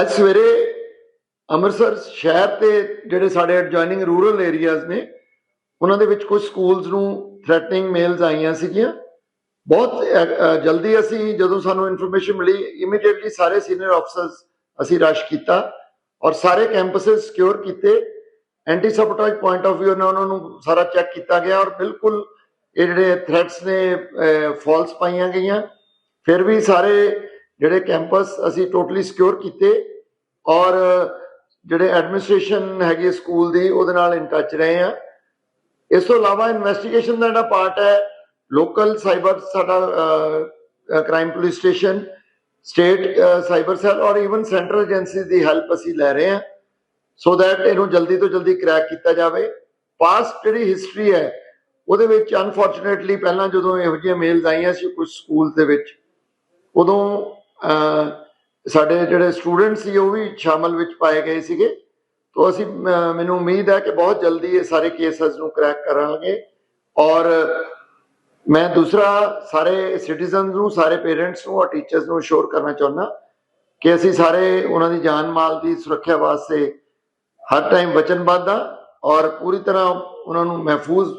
ਅੱਜ ਸਵੇਰੇ ਅੰਮ੍ਰਿਤਸਰ ਸ਼ਹਿਰ ਤੇ ਜਿਹੜੇ ਸਾਡੇ ਐਡਜੋਇਨਿੰਗ ਰੂਰਲ ਏਰੀਆਜ਼ ਨੇ, ਉਹਨਾਂ ਦੇ ਵਿੱਚ ਕੁਝ ਸਕੂਲਸ ਨੂੰ ਥ੍ਰੈਟਨਿੰਗ ਮੇਲਸ ਆਈਆਂ ਸੀਗੀਆਂ। ਬਹੁਤ ਜਲਦੀ ਅਸੀਂ ਜਦੋਂ ਸਾਨੂੰ ਇਨਫੋਰਮੇਸ਼ਨ ਮਿਲੀ ਇਮੀਡੀਏਟਲੀ ਸਾਰੇ ਸੀਨੀਅਰ ਆਫਸਰਸ ਅਸੀਂ ਰਸ਼ ਕੀਤਾ ਔਰ ਸਾਰੇ ਕੈਂਪਸਸ ਸਿਕਿਉਰ ਕੀਤੇ। Anti sabotage point of view ਨਾਲ ਉਹਨਾਂ ਨੂੰ ਸਾਰਾ ਚੈੱਕ ਕੀਤਾ ਗਿਆ ਔਰ ਬਿਲਕੁਲ ਇਹ ਜਿਹੜੇ ਥ੍ਰੈਟਸ ਨੇ ਫਾਲਸ ਪਾਈਆਂ ਗਈਆਂ। ਫਿਰ ਵੀ ਸਾਰੇ ਜਿਹੜੇ ਕੈਂਪਸ ਅਸੀਂ ਟੋਟਲੀ ਸਿਕਿਉਰ ਕੀਤੇ ਔਰ, ਜਿਹੜੇ ਐਡਮਿਨਿਸਟ੍ਰੇਸ਼ਨ ਹੈਗੀ ਸਕੂਲ ਦੀ, ਉਹਦੇ ਨਾਲ ਇਨ ਟੱਚ ਰਹੇ ਆ ਇਸ ਤੋਂ ਇਲਾਵਾ ਇਨਵੈਸਟੀਗੇਸ਼ਨ ਦਾ ਜਿਹੜਾ ਪਾਰਟ ਹੈ ਲੋਕਲ ਸਾਈਬਰ ਸਾਡਾ crime police station state cyber cell ਔਰ ਇਵਨ ਸੈਂਟਰਲ ਏਜੰਸੀ ਦੀ ਹੈਲਪ ਅਸੀਂ ਲੈ ਰਹੇ ਹਾਂ। ਸੋ ਦੈਟ ਇਹਨੂੰ ਜਲਦੀ ਤੋਂ ਜਲਦੀ ਕ੍ਰੈਕ ਕੀਤਾ ਜਾਵੇ। ਪਾਸਟ ਜਿਹੜੀ ਹਿਸਟਰੀ ਹੈ, ਉਹਦੇ ਵਿੱਚ ਅਨਫੋਰਚੂਨੇਟਲੀ ਪਹਿਲਾਂ ਜਦੋਂ ਇਹੋ ਜਿਹੀਆਂ ਮੇਲਸ ਆਈਆਂ ਸੀ ਕੁਝ ਸਕੂਲ ਦੇ ਵਿੱਚ, ਉਦੋਂ ਸਾਡੇ ਜਿਹੜੇ ਸਟੂਡੈਂਟ ਸੀ, ਉਹ ਵੀ ਸ਼ਾਮਲ ਵਿੱਚ ਪਾਏ ਗਏ ਸੀਗੇ। ਤੋਂ ਅਸੀਂ ਮੈਨੂੰ ਉਮੀਦ ਹੈ ਕਿ ਬਹੁਤ ਜਲਦੀ ਇਹ ਸਾਰੇ ਕੇਸਸ ਨੂੰ ਕ੍ਰੈਕ ਕਰਾਂਗੇ। ਔਰ ਮੈਂ ਦੂਸਰਾ ਸਾਰੇ ਸਿਟੀਜ਼ਨਸ ਨੂੰ, ਸਾਰੇ ਪੇਰੈਂਟਸ ਨੂੰ, ਔਰ ਟੀਚਰਸ ਨੂੰ ਅਸ਼ੋਰ ਕਰਨਾ ਚਾਹੁੰਦਾ ਕਿ ਅਸੀਂ ਸਾਰੇ ਉਹਨਾਂ ਦੀ ਜਾਨ ਮਾਲ ਦੀ ਸੁਰੱਖਿਆ ਵਾਸਤੇ ਹਰ ਟਾਈਮ ਵਚਨਬੱਧ ਆ ਔਰ ਪੂਰੀ ਤਰ੍ਹਾਂ ਉਹਨਾਂ ਨੂੰ ਮਹਿਫੂਜ਼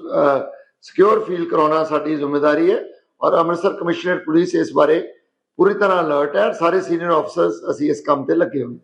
ਸਿਕਿਉਰ ਫੀਲ ਕਰਾਉਣਾ ਸਾਡੀ ਜ਼ਿੰਮੇਵਾਰੀ ਹੈ। ਔਰ ਅੰਮ੍ਰਿਤਸਰ ਕਮਿਸ਼ਨਰ ਪੁਲਿਸ ਇਸ ਬਾਰੇ ਪੂਰੀ ਤਰ੍ਹਾਂ ਅਲਰਟ ਹੈ ਸਾਰੇ ਸੀਨੀਅਰ ਆਫਸਰਸ ਅਸੀਂ ਇਸ ਕੰਮ ਤੇ ਲੱਗੇ ਹੋਏ